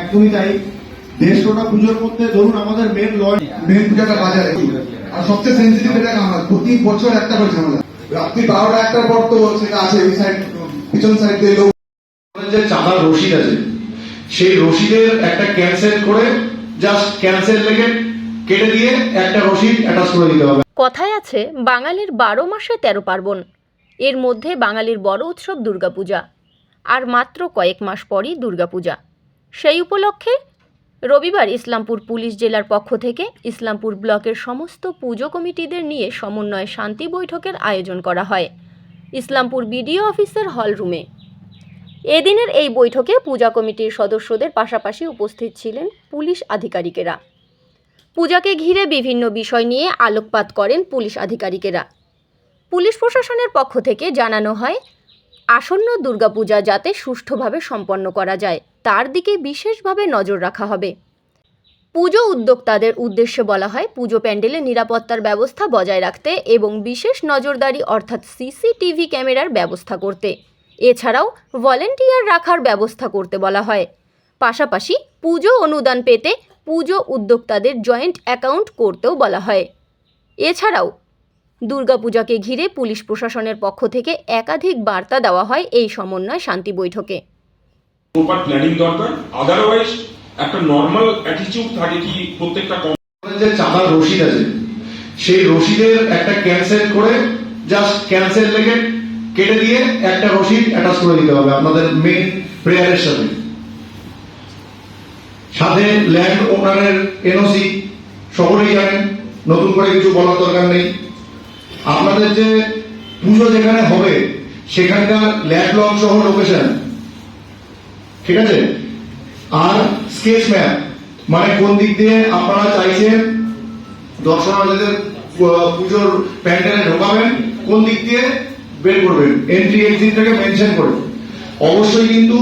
একদমই তাই। দেড়শোটা পুজোর মধ্যে ধরুন আমাদের মেন লয় মেন পূজাটা বাজারে। আর সবচেয়ে সেন্সিটিভ এটা প্রতি বছর একটা করে ঝামেলা। রাত্রি বারোটা, একটার পর তো সেটা আছে ওই সাইড পিছন সাইড দিয়ে লোক যে চাঁদার রসিদ আছে, সেই রসিদের একটা ক্যান্সেল করে জাস্ট ক্যান্সেল লেগে কেটে দিয়ে একটা রসিদ অ্যাটাচ করে দিতে হবে। কথায় আছে, বাঙালির বারো মাসে তেরো পার্বণ। এর মধ্যে বাঙালির বড় উৎসব দুর্গাপূজা। আর মাত্র কয়েক মাস পরই দুর্গাপূজা। সেই উপলক্ষে রবিবার ইসলামপুর পুলিশ জেলার পক্ষ থেকে ইসলামপুর ব্লকের সমস্ত পুজো কমিটিদের নিয়ে সমন্বয় শান্তি বৈঠকের আয়োজন করা হয়। ইসলামপুর বিডিও অফিসের হল রুমে এদিনের এই বৈঠকে পূজা কমিটির সদস্যদের পাশাপাশি উপস্থিত ছিলেন পুলিশ আধিকারিকেরা। পূজাকে ঘিরে বিভিন্ন বিষয় নিয়ে আলোকপাত করেন পুলিশ আধিকারিকেরা। পুলিশ প্রশাসনের পক্ষ থেকে জানানো হয়, আসন্ন দুর্গাপূজা যাতে সুষ্ঠুভাবে সম্পন্ন করা যায়, তার দিকে বিশেষভাবে নজর রাখা হবে। পুজো উদ্যোক্তাদের উদ্দেশ্যে বলা হয়, পুজো প্যান্ডেলে নিরাপত্তার ব্যবস্থা বজায় রাখতে এবং বিশেষ নজরদারি অর্থাৎ সিসিটিভি ক্যামেরার ব্যবস্থা করতে। এছাড়াও ভলেন্টিয়ার রাখার ব্যবস্থা করতে বলা হয়। পাশাপাশি পুজো অনুদান পেতে পুজো উদ্যোক্তাদের জয়েন্ট অ্যাকাউন্ট করতেও বলা হয়। এছাড়াও দুর্গাপূজাকে ঘিরে পুলিশ প্রশাসনের পক্ষ থেকে একাধিক বার্তা দেওয়া হয় এই সমন্বয় শান্তি বৈঠকে। প্রপার প্ল্যানিং দরকার। আদারওয়াইজ একটা নর্মাল অ্যাটিটিউড থাকে কি প্রত্যেকটা যে চাঁদার রসিদ আছে সেই রসিদের একটা ক্যান্সেল করে জাস্ট ক্যান্সেল লেগে কেটে দিয়ে একটা রসিদ অ্যাটাচ করে দিতে হবে আপনাদের মেন প্রেয়ারের সাথে। সাথে ল্যান্ড ওনারের এনওসি সকলেই জানেন, নতুন করে কিছু বলার দরকার নেই। আপনাদের যে পুজো যেখানে হবে, সেখানকার ল্যান্ড লং সহ লোকেশন ঠিক আছে? আর স্কেচ ম্যাপ মানে কোন দিক দিয়ে আপনারা চাইছেন দর্শনার্থীদের পুজোর প্যান্ডেলে ঢোকাবেন, কোন দিক দিয়ে বের করবেন এন্ট্রি এক্সিটটাকে মেনশন করে অবশ্যই কিন্তু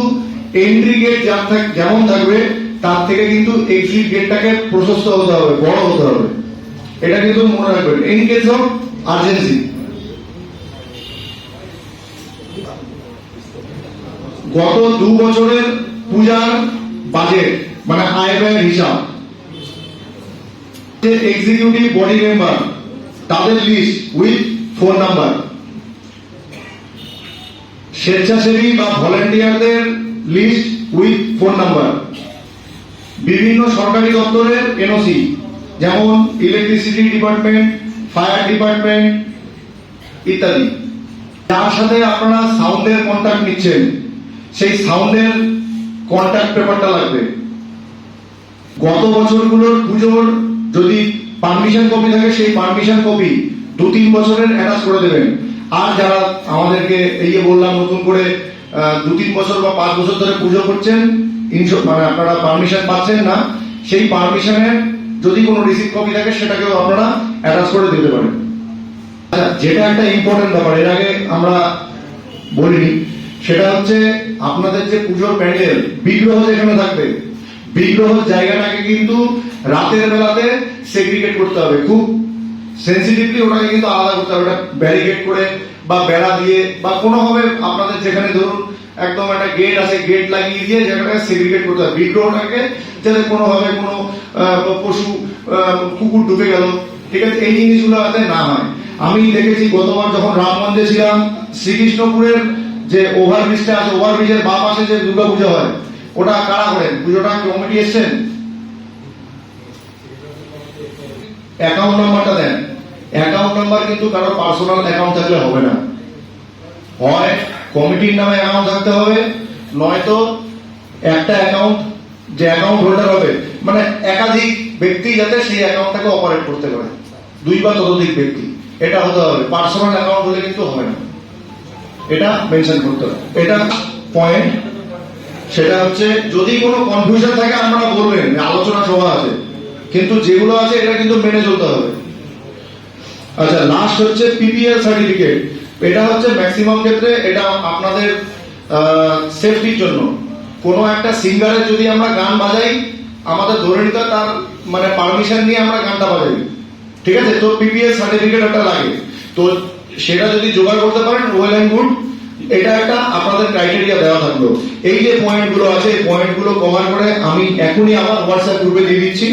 এন্ট্রি গেট যেমন থাকবে, তার থেকে কিন্তু এক্সিট গেটটাকে প্রশস্ত হতে হবে, বড় হতে হবে। এটা কিন্তু মনে রাখবেন ইন কেস অফ আর্জেন্সি গত দু বছরের পূজার বাজেট মানে আয় ব্যয়ের হিসাব এক্সিকিউটিভ বডি মেম্বার তাদের লিস্ট উইথ ফোন নাম্বার স্বেচ্ছাসেবী বা ভলেন্টিয়ারদের লিস্ট উইথ ফোন নাম্বার বিভিন্ন সরকারি দপ্তরের এনওসি যেমন ইলেকট্রিসিটি ডিপার্টমেন্ট ফায়ার ডিপার্টমেন্ট ইত্যাদি। যার সাথে আপনারা সাউন্ডের কন্ট্যাক্ট নিচ্ছেন, সেই সাউন্ডের কন্ট্যাক্ট পেপারটা লাগবে। গত বছরগুলোর পুজোর যদি পারমিশন কপি থাকে, সেই পারমিশন কপি দু তিন বছরের অ্যাটাচ করে দেবেন। আর যারা আমাদেরকে এই যে বললাম, নতুন করে দু তিন বছর বা পাঁচ বছর ধরে পুজো করছেন মানে আপনারা পারমিশন পাচ্ছেন না, সেই পারমিশনের যদি কোনো রিসিভ কপি থাকে, সেটাকেও আপনারা অ্যাটাচ করে দিতে পারেন। আচ্ছা যেটা একটা ইম্পর্টেন্ট ব্যাপার, এর আগে আমরা বলিনি, সেটা হচ্ছে আপনাদের যে পুজোর প্যান্ডেল, বিগ্রহ যেখানে থাকবে, বিগ্রহ জায়গাটাকে কিন্তু রাতের বেলাতে সেগ্রিগেট করতে হবে। খুব সেন্সিটিভলি ওটাকে কিন্তু আলাদা করতে হবে। ওটা ব্যারিকেড করে বা বেড়া দিয়ে বা কোনোভাবে আপনাদের যেখানে ধরুন একদম একটা গেট আছে গেট লাগিয়ে দিয়ে জায়গাটাকে সেগ্রিগেট করতে হবে। বিগ্রহটাকে যাতে কোনোভাবে কোনো পশু কুকুর ঢুকে গেল। ঠিক আছে? এই জিনিসগুলো যাতে না হয়। আমি দেখেছি গতবার যখন রাম রামগঞ্জে ছিলাম, শ্রীকৃষ্ণপুরের যে ওভারব্রিজটা আছে ওভারব্রিজের বা পাশে যে দুর্গা পুজো হয়, ওটা কারা করেন? পুজোটা কমিটি এসছেন? অ্যাকাউন্ট নাম্বারটা দেন। অ্যাকাউন্ট নাম্বার কিন্তু কারও পার্সোনাল অ্যাকাউন্ট থাকলে হবে না। হয় কমিটির নামে অ্যাকাউন্ট থাকতে হবে, নয়তো একটা অ্যাকাউন্ট যে অ্যাকাউন্ট হোল্ডার হবে মানে একাধিক ব্যক্তি যাতে সেই অ্যাকাউন্টটাকে অপারেট করতে পারে। দুই বা ততোধিক ব্যক্তি। এটা হতে হবে। পার্সোনাল অ্যাকাউন্ট হলে কিন্তু হবে না। এটা মেনশন করতে হবে। এটা পয়েন্ট সেটা হচ্ছে, যদি কোনো কনফিউশন থাকে, আপনারা বলবেন। আলোচনা সভা আছে। কিন্তু যেগুলো আছে, এটা কিন্তু মেনে চলতে হবে। আচ্ছা লাস্ট হচ্ছে পিপিএল সার্টিফিকেট এটা হচ্ছে ম্যাক্সিমাম ক্ষেত্রে এটা আপনাদের সেফটির জন্য। কোনো একটা সিঙ্গারের যদি আমরা গান বাজাই, আমাদের ধরে নিতে তার মানে পারমিশন নিয়ে আমরা গানটা বাজাই। ঠিক আছে? তো পিপিএস সার্টিফিকেট একটা লাগে। তো সেটা যদি জোগাড় করতে পারেন ওয়েল অ্যান্ড গুড এটা একটা আপনাদের ক্রাইটেরিয়া দেওয়া থাকল। এই যে পয়েন্টগুলো আছে, এই পয়েন্টগুলো কভার করে আমি এখনই আমার হোয়াটসঅ্যাপ গ্রুপে দিয়ে দিচ্ছি।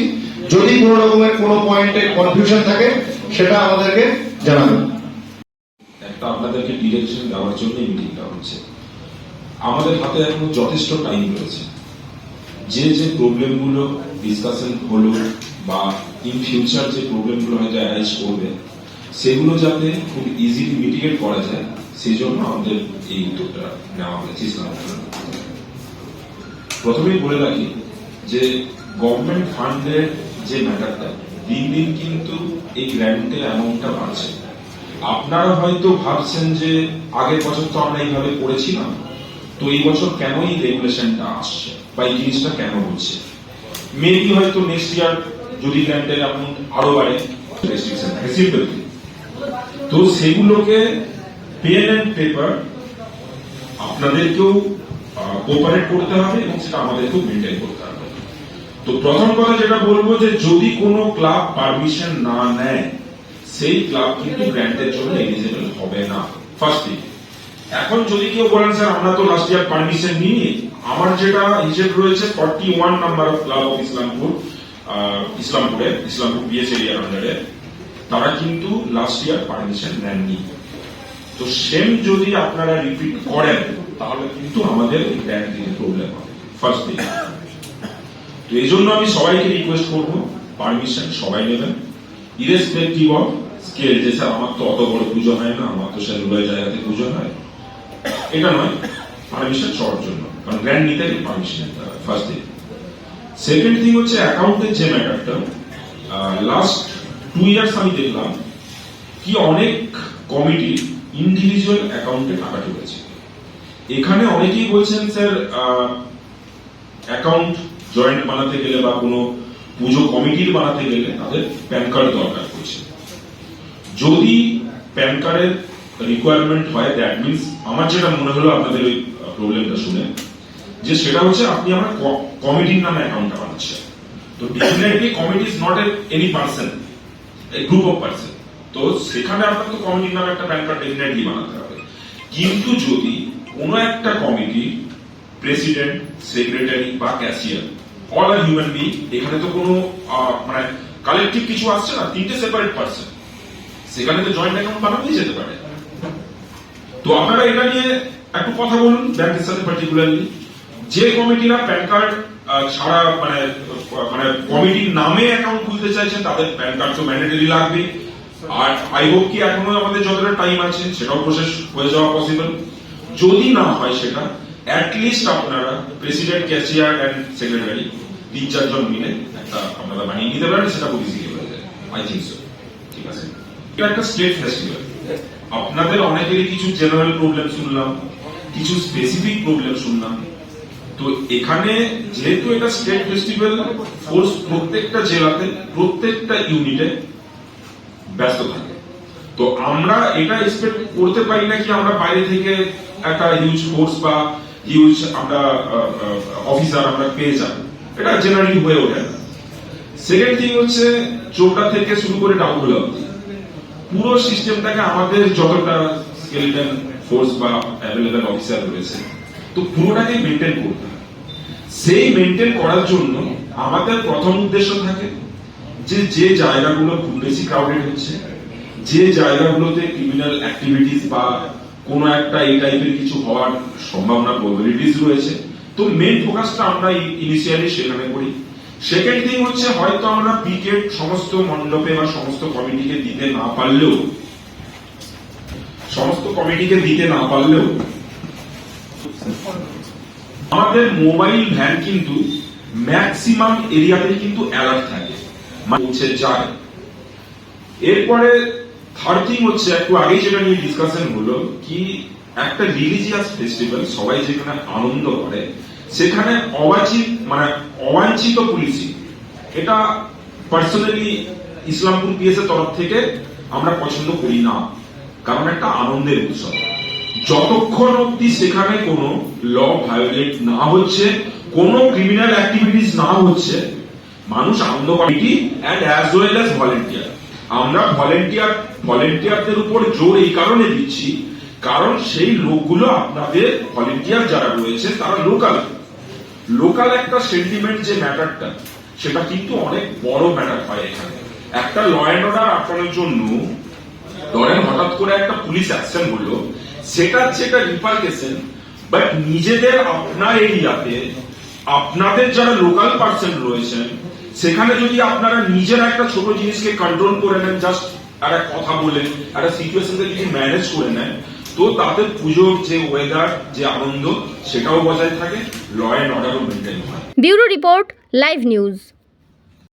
যদি কোনো রকমের কোনো পয়েন্টে কনফিউশন থাকে, সেটা আমাদেরকে জানাবেন। একটা আপনাদেরকে ডিরেকশন দেওয়ার জন্য মিটিংটা হচ্ছে। আমাদের হাতে এখনও যথেষ্ট টাইম রয়েছে। যে যে প্রবলেমগুলো ডিসকাশন হলো বা ইন ফিউচার যে প্রবলেমগুলো হয়তো অ্যারাইজ করবে, সেগুলো যাতে খুব ইজিলি মিটিগেট করা যায় সেই জন্য আমাদের এই উদ্যোগটা নেওয়া হয়েছে ইসলাম প্রথমেই বলে রাখি যে গভর্নমেন্ট ফান্ডের যে ম্যাটারটা, দিন দিন কিন্তু এই গ্র্যান্টের অ্যামাউন্টটা বাড়ছে। আপনারা হয়তো ভাবছেন যে আগের বছর তো আমরা এইভাবে করেছিলাম, তো এই বছর কেন এই রেগুলেশনটা আসছে বা এই জিনিসটা কেন হচ্ছে? মেবি হয়তো নেক্সট ইয়ার যদি গ্র্যান্টের অ্যামাউন্ট আরও বাড়ে রেস্ট্রিকশন তো সেগুলোকে পেন অ্যান্ড পেপার আপনাদেরকেও কোপারেট করতে হবে এবং সেটা আমাদেরকেও মেনটেন করতে হবে। তো প্রথম কথা যেটা বলব যে যদি কোনো ক্লাব পারমিশন না নেয়, সেই ক্লাব কিন্তু গ্র্যান্টের জন্য এলিজিবল হবে না। ফার্স্ট এখন যদি কেউ বলেন, স্যার, আমরা তো লাস্ট ইয়ার পারমিশন নিই আমার যেটা হিসেব রয়েছে forty one number of club of Islampur ইসলামপুরে Islampur BS এরিয়ার আন্ডারে তারা কিন্তু লাস্ট ইয়ার পারমিশন নেননি। তো সেম যদি আপনারা রিপিট করেন, তাহলে কিন্তু আমাদের গ্র্যান্ট দিতে প্রবলেম হবে। ফার্স্ট থিং তো এই জন্য আমি সবাইকে রিকোয়েস্ট করব পারমিশন সবাই নেবেন। ইরেসপেক্টিভ অফ স্কেল যে স্যার, আমার তো অত বড় পুজো হয় না, আমার তো সেলুলার জায়গাতে পুজো হয়। এটা নয় পারমিশন সবার জন্য, কারণ গ্র্যান্ড নিতে গেলে permission first thing second thing হচ্ছে অ্যাকাউন্টের যে ম্যাটারটা লাস্ট টু ইয়ার্স আমি দেখলাম কি অনেক কমিটি ইন্ডিভিজুয়াল অ্যাকাউন্টে টাকা ঢুকেছে এখানে অনেকেই বলছেন, স্যার অ্যাকাউন্ট জয়েন্ট বানাতে গেলে বা কোনো পুজো কমিটির বানাতে গেলে তাদের প্যান কার্ড দরকার পড়ছে। যদি প্যান কার্ডের রিকোয়ারমেন্ট হয় দ্যাট মিনস আমার যেটা মনে হলো আপনাদের ওই প্রবলেমটা শুনে, যে সেটা হচ্ছে আপনি আমার কমিটির নামে অ্যাকাউন্টটা বানাচ্ছেন। তো definitely committee is not any person group of person তো সেখানে আপনার তো কমিটির নামে একটা প্যান কার্ড ডেফিনেটলি বানাতে হবে। কিন্তু যদি কোনো একটা কমিটি প্রেসিডেন্ট সেক্রেটারি বা cashier all are human being এখানে তো কোনো মানে কালেকটিভ কিছু আসছে না, তিনটে সেপারেট পার্সন সেখানে তো জয়েন্ট অ্যাকাউন্ট বানাতেই যেতে পারে। তো আপনারা এটা নিয়ে একটু কথা বলুন ব্যাংকের সাথে পার্টিকুলারলি যে কমিটিরা প্যান কার্ড ছাড়া মানে মানে কমিটির নামে অ্যাকাউন্ট খুলতে চাইছেন, তাদের প্যান কার্ড তো ম্যান্ডেটরি লাগবে। আর আই হোপ কি এখনও আমাদের যতটা টাইম আছে, সেটাও প্রসেস হয়ে যাওয়া পসিবল যদি না হয় সেটা অ্যাটলিস্ট আপনারা প্রেসিডেন্ট ক্যাশিয়ার অ্যান্ড সেক্রেটারি তিন চারজন মিলে একটা আপনারা বানিয়ে নিতে পারেন, সেটা খুব ইজিলি হয়ে যায়। আই থিঙ্ক সো ঠিক আছে? এটা একটা স্টেট ফেস্টিভ্যাল আপনাদের অনেকেরই কিছু জেনারেল প্রবলেম শুনলাম, কিছু স্পেসিফিক প্রবলেম শুনলাম। তো এখানে যেহেতু এটা স্টেট ফেস্টিভ্যাল ফোর্স প্রত্যেকটা জেলাতে, প্রত্যেকটা ইউনিটে ব্যস্ত থাকে। তো আমরা এটা এক্সপেক্ট করতে পারি না কি আমরা বাইরে থেকে একটা হিউজ ফোর্স বা হিউজ আমরা অফিসার আমরা পেয়ে যাব এটা জেনারেলি হয়ে ওঠে না। সেকেন্ড থিং হচ্ছে চোপড়া থেকে শুরু করে ডাউনগুলো অব্দি পুরো সিস্টেমটাকে আমাদের যতটা স্কেলিটন ফোর্স বা অ্যাভেলেবেল অফিসার রয়েছে, তো পুরোটাকে মেনটেন করতে সেই মেনটেন করার জন্য আমাদের প্রথম উদ্দেশ্য থাকে যে যে জায়গাগুলো খুব বেশি ক্রাউডেড হচ্ছে, যে জায়গাগুলোতে ক্রিমিনাল অ্যাক্টিভিটিস বা কোনো একটা এই টাইপের কিছু হওয়ার সম্ভাবনা রয়েছে। তো মেন ফোকাসটা আমরা ইনিশিয়ালি সেখানে করি। সেকেন্ড থিং হচ্ছে, হয়তো আমরা সমস্ত মণ্ডপে বা সমস্ত কমিটিকে দিতে না পারলেও, সমস্ত কমিটিকে দিতে না পারলেও, আমাদের মোবাইল ভ্যান কিন্তু ম্যাক্সিমাম এরিয়াতে কিন্তু অ্যালার্ট থাকে। মানে পৌঁছে যায় এরপরে থার্ড থিং হচ্ছে, একটু আগেই যেটা নিয়ে ডিসকাশন হলো কি একটা রিলিজিয়াস ফেস্টিভ্যাল সবাই যেখানে আনন্দ করে, সেখানে অবাঞ্ছিত মানে অবাঞ্ছিত পুলিশি এটা পার্সোনালি ইসলামপুর পিএস এর তরফ থেকে আমরা পছন্দ করি না, কারণ একটা আনন্দের উৎসব। যতক্ষণ অব্দি সেখানে কোনো ল ভায়োলেট না হচ্ছে, কোনো ক্রিমিনাল অ্যাক্টিভিটিস না হচ্ছে, মানুষ আনন্দ committee and as well as volunteer আমরা ভলেন্টিয়ার ভলেন্টিয়ারদের উপর জোর এই কারণে দিচ্ছি, কারণ সেই লোকগুলো আপনাদের ভলেন্টিয়ার যারা রয়েছে তারা লোকাল লোকাল একটা সেন্টিমেন্ট যে ম্যাটারটা সেটা কিন্তু অনেক বড় ম্যাটার হয় এখানে। একটা ল অ্যান্ড অর্ডার আটকানোর জন্য, ধরেন হঠাৎ করে একটা পুলিশ অ্যাকশন হলো, সেটা যেটা রিপার্কেশন বাট নিজেদের আপনার এরিয়াতে, আপনাদের যারা লোকাল পার্সন রয়েছেন সেখানে যদি আপনারা নিজের একটা ছোট জিনিসকে কন্ট্রোল করে নেন জাস্ট একটা কথা বলে, একটা সিচুয়েশনকে যদি ম্যানেজ করে নেন, তো তাতে পুজোর যে ওয়েদার যে আনন্দ, সেটাও বজায় থাকে ল অ্যান্ড অর্ডারও মেনটেন হয়। Bureau report live news